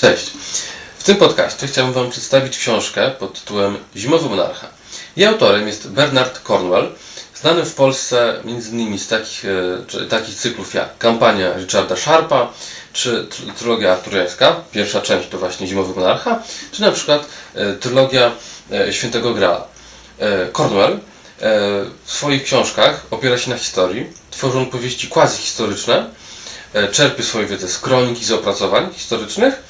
Cześć. W tym podcaście chciałbym Wam przedstawić książkę pod tytułem Zimowy Monarcha. Jej autorem jest Bernard Cornwell, znany w Polsce m.in. z takich, e, czy, takich cyklów jak Kampania Richarda Sharpa, czy tr- trylogia arturiańska, pierwsza część to właśnie Zimowy Monarcha, czy na przykład e, trylogia e, Świętego Graala. Cornwell w swoich książkach opiera się na historii, tworzy on powieści quasi-historyczne, e, czerpie swoją wiedzę z kronik i z opracowań historycznych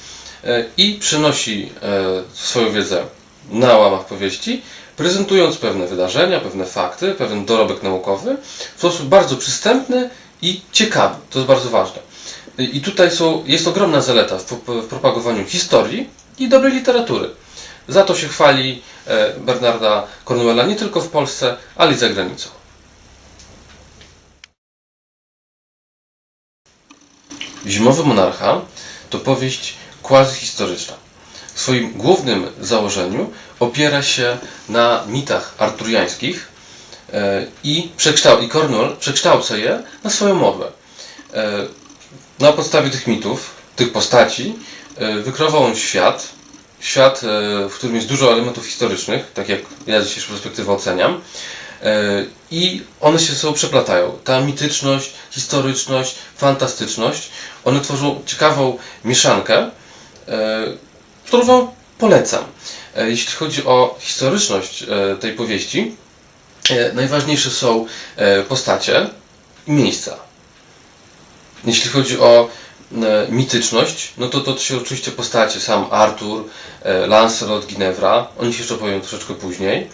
i przenosi e, swoją wiedzę na łamach powieści, prezentując pewne wydarzenia, pewne fakty, pewien dorobek naukowy w sposób bardzo przystępny i ciekawy. To jest bardzo ważne. I i tutaj są, jest ogromna zaleta w, w propagowaniu historii i dobrej literatury. Za to się chwali e, Bernarda Cornwella nie tylko w Polsce, ale i za granicą. Zimowy Monarcha to powieść quasi-historyczna. W swoim głównym założeniu opiera się na mitach arturiańskich e, i, przekształ- i Cornwell przekształca je na swoją modłę. E, Na podstawie tych mitów, tych postaci, e, wykreował on świat, świat, w którym jest dużo elementów historycznych, tak jak ja z dzisiejszej perspektywy oceniam, I one się ze sobą przeplatają. Ta mityczność, historyczność, fantastyczność, one tworzą ciekawą mieszankę, którą Wam polecam. E, Jeśli chodzi o historyczność e, tej powieści, e, najważniejsze są e, postacie i miejsca. Jeśli chodzi o e, mityczność, no to to się oczywiście postacie, sam Artur, e, Lancelot, Ginevra, o nich jeszcze powiem troszeczkę później.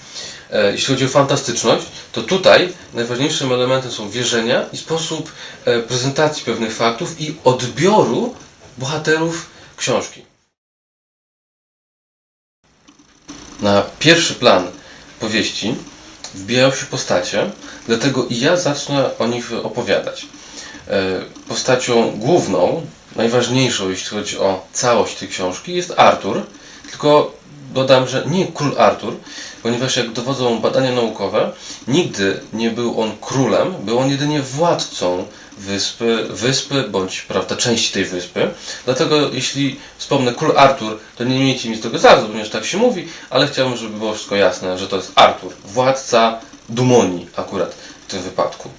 E, Jeśli chodzi o fantastyczność, to tutaj najważniejszym elementem są wierzenia i sposób e, prezentacji pewnych faktów i odbioru bohaterów książki. Na pierwszy plan powieści wbijają się postacie, dlatego i ja zacznę o nich opowiadać. E, Postacią główną, najważniejszą jeśli chodzi o całość tej książki jest Artur, tylko dodam, że nie król Artur, ponieważ jak dowodzą badania naukowe, nigdy nie był on królem, był on jedynie władcą wyspy, wyspy bądź prawda, części tej wyspy. Dlatego jeśli wspomnę król Artur, to nie miejcie do tego zaraz, ponieważ tak się mówi, ale chciałbym, żeby było wszystko jasne, że to jest Artur, władca Dumonii akurat w tym wypadku.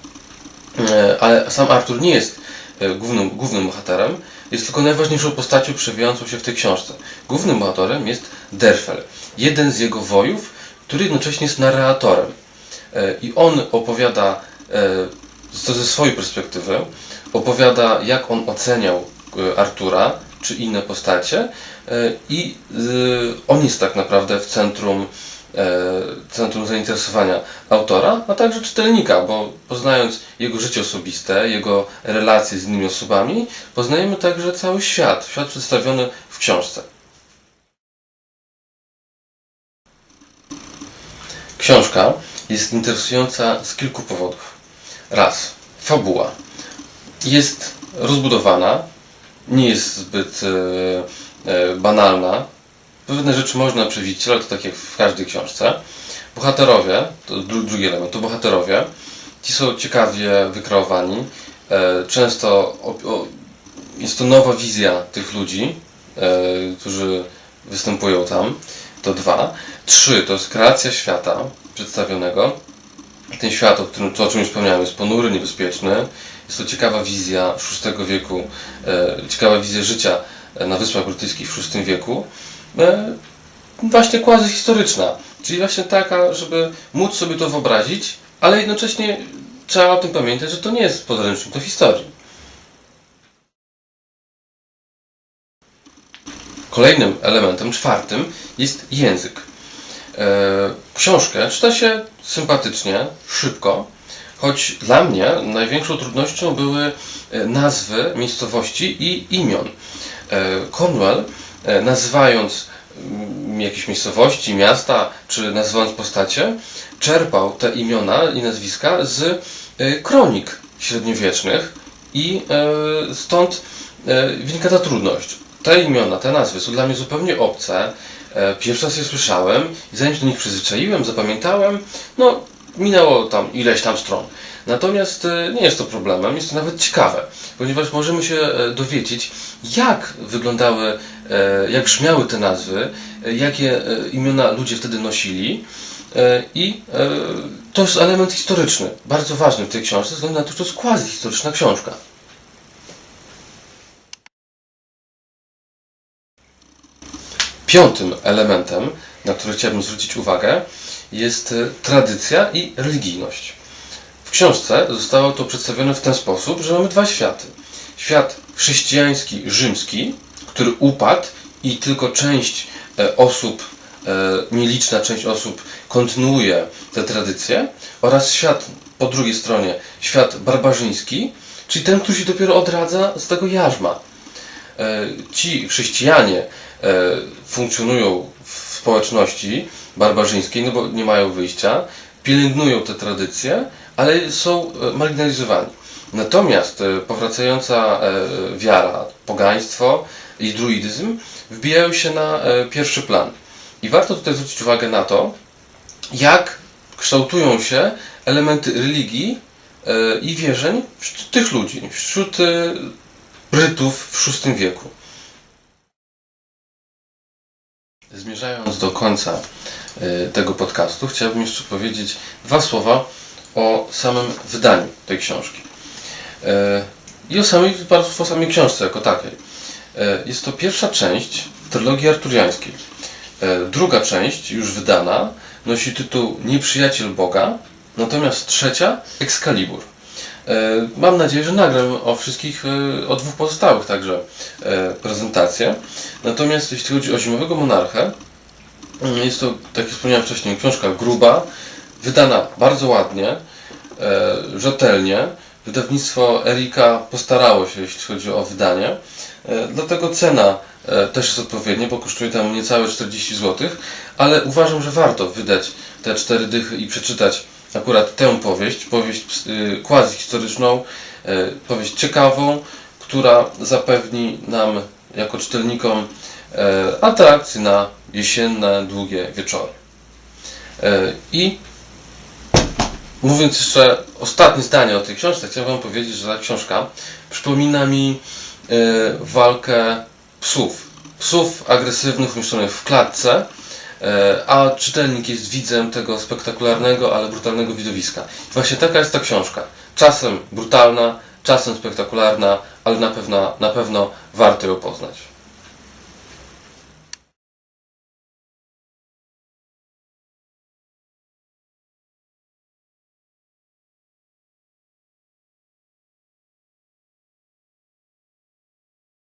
E, ale sam Artur nie jest e, głównym, głównym bohaterem, jest tylko najważniejszą postacią przewijającą się w tej książce. Głównym bohaterem jest Derfel, jeden z jego wojów, który jednocześnie jest narratorem. E, I on opowiada, e, to ze swojej perspektywy, opowiada jak on oceniał e, Artura czy inne postacie e, i e, on jest tak naprawdę w centrum e, centrum zainteresowania autora, a także czytelnika, bo poznając jego życie osobiste, jego relacje z innymi osobami, poznajemy także cały świat, świat przedstawiony w książce. Książka jest interesująca z kilku powodów. Raz, fabuła jest rozbudowana, nie jest zbyt e, e, banalna, Pewne rzeczy można przewidzieć, ale to tak jak w każdej książce. Bohaterowie, to dru, drugi element, to bohaterowie. Ci są ciekawie wykreowani. E, często o, o, jest to nowa wizja tych ludzi, e, którzy występują tam. To dwa. Trzy, to jest kreacja świata przedstawionego. Ten świat, o którym to, o czym już wspomniałem, jest ponury, niebezpieczny. Jest to ciekawa wizja VI wieku, e, ciekawa wizja życia e, na Wyspach Brytyjskich w VI wieku właśnie quasi historyczna, czyli właśnie taka, żeby móc sobie to wyobrazić, ale jednocześnie trzeba o tym pamiętać, że to nie jest podręcznik do historii. Kolejnym elementem, czwartym, jest język. E, książkę czyta się sympatycznie, szybko, choć dla mnie największą trudnością były e, nazwy miejscowości i imion. E, Cornwell, e, nazywając mm, jakieś miejscowości, miasta, czy nazywając postacie, czerpał te imiona i nazwiska z e, kronik średniowiecznych i e, stąd e, wynika ta trudność. Te imiona, te nazwy są dla mnie zupełnie obce. E, Pierwszy raz je słyszałem i zanim się do nich przyzwyczaiłem, zapamiętałem, no minęło tam ileś tam stron. Natomiast e, nie jest to problemem, jest to nawet ciekawe, ponieważ możemy się e, dowiedzieć, jak wyglądały, e, jak brzmiały te nazwy, jakie imiona ludzie wtedy nosili. I to jest element historyczny, bardzo ważny w tej książce, ze względu na to, że to jest quasi-historyczna książka. Piątym elementem, na który chciałbym zwrócić uwagę, jest tradycja i religijność. W książce zostało to przedstawione w ten sposób, że mamy dwa światy. Świat chrześcijański, rzymski, który upadł i tylko część e, osób, e, nieliczna część osób kontynuuje te tradycje, oraz świat po drugiej stronie, świat barbarzyński, czyli ten, który się dopiero odradza z tego jarzma. E, Ci chrześcijanie funkcjonują w społeczności barbarzyńskiej, no bo nie mają wyjścia, pielęgnują te tradycje, ale są e, marginalizowani. Natomiast e, powracająca e, wiara, pogaństwo i druidyzm wbijają się na pierwszy plan. I warto tutaj zwrócić uwagę na to, jak kształtują się elementy religii i wierzeń wśród tych ludzi, wśród Brytów w VI wieku. Zmierzając do końca tego podcastu, chciałbym jeszcze powiedzieć dwa słowa o samym wydaniu tej książki. E, I o samej, bardzo o samej książce jako takiej. E, Jest to pierwsza część trylogii arturiańskiej. E, Druga część, już wydana, nosi tytuł Nieprzyjaciel Boga, natomiast trzecia Excalibur. Mam nadzieję, że nagram o wszystkich, o dwóch pozostałych także prezentacje. Natomiast jeśli chodzi o Zimowego Monarchę, mm, jest to, tak jak wspomniałem wcześniej, książka gruba, wydana bardzo ładnie, e, rzetelnie. Wydawnictwo Erika postarało się, jeśli chodzi o wydanie. E, Dlatego cena e, też jest odpowiednia, bo kosztuje tam niecałe 40 zł, ale uważam, że warto wydać te cztery dychy i przeczytać akurat tę powieść, powieść y, quasi-historyczną, powieść ciekawą, która zapewni nam jako czytelnikom atrakcje na jesienne, długie wieczory. I mówiąc jeszcze ostatnie zdanie o tej książce, chciałem Wam powiedzieć, że ta książka przypomina mi e, walkę psów. Psów agresywnych umieszczonych w klatce, e, a czytelnik jest widzem tego spektakularnego, ale brutalnego widowiska. I właśnie taka jest ta książka. Czasem brutalna, czasem spektakularna, ale na pewno, na pewno warto ją poznać.